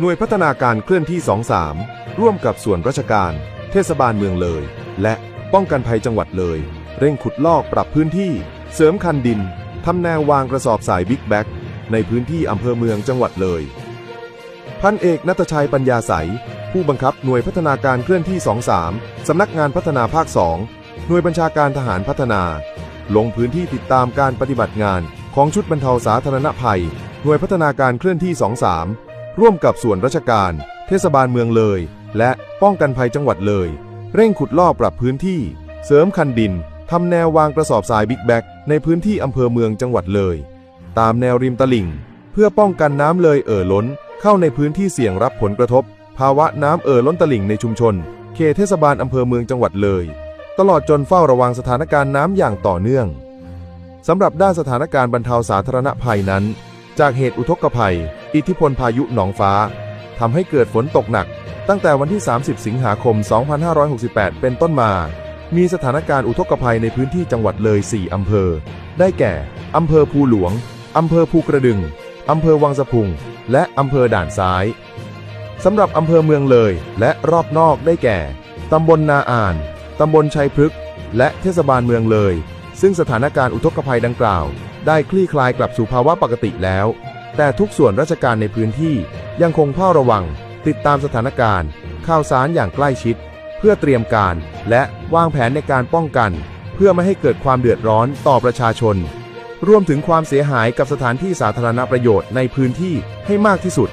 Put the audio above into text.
หน่วยพัฒนาการเคลื่อนที่ 23 ร่วมกับส่วนราชการ เทศบาลเมืองเลย และป้องกันภัยจังหวัดเลย เร่งขุดลอกปรับพื้นที่ เสริมคันดินทำแนววางกระสอบสายบิ๊กแบ็กในพื้นที่อำเภอเมืองจังหวัดเลย พันเอกนัตชัยปัญญาใส ผู้บังคับหน่วยพัฒนาการเคลื่อนที่ 23 สำนักงานพัฒนาภาค 2 หน่วยบัญชาการทหารพัฒนา ลงพื้นที่ติดตามการปฏิบัติงานของชุดบรรเทาสาธารณภัย หน่วยพัฒนาการเคลื่อนที่ 23 ร่วมกับส่วนราชการ เทศบาลเมืองเลย และป้องกันภัยจังหวัดเลย เร่งขุดลอกปรับพื้นที่ เสริมคันดินทำแนววางกระสอบทรายบิ๊กแบ็กในพื้นที่อำเภอเมืองจังหวัดเลย ตามแนวริมตลิ่ง เพื่อป้องกันน้ำเลยเอ่อล้น เข้าในพื้นที่เสี่ยงรับผลกระทบ ภาวะน้ำเอ่อล้นตลิ่งในชุมชน เขตเทศบาลอำเภอเมืองจังหวัดเลย ตลอดจนเฝ้าระวังสถานการณ์น้ำอย่างต่อเนื่องสำหรับด้านสถานการณ์บรรเทาสาธารณภัยนั้น จากเหตุอุทกภัย อิทธิพลพายุหนองฟ้าทำให้เกิดฝนตกหนัก ตั้งแต่วันที่ 30 สิงหาคม 2568 เป็นต้นมา มีสถานการณ์อุทกภัยในพื้นที่จังหวัดเลย 4 อำเภอ ได้แก่ อำเภอภูหลวง อำเภอภูกระดึง อำเภอวังสะพุง และอำเภอด่านซ้าย สำหรับอำเภอเมืองเลย และรอบนอกได้แก่ ตำบลนาอ่าน ตำบลชัยพฤกษ์ และเทศบาลเมืองเลย ซึ่งสถานการณ์อุทกภัยดังกล่าว ได้คลี่คลายกลับสู่ภาวะปกติแล้ว แต่ทุกส่วนราชการในพื้นที่ยังคงเฝ้าระวัง ติดตามสถานการณ์ ข่าวสารอย่างใกล้ชิด เพื่อเตรียมการ และวางแผนในการป้องกัน เพื่อไม่ให้เกิดความเดือดร้อนต่อประชาชน รวมถึงความเสียหายกับสถานที่สาธารณประโยชน์ในพื้นที่ให้มากที่สุด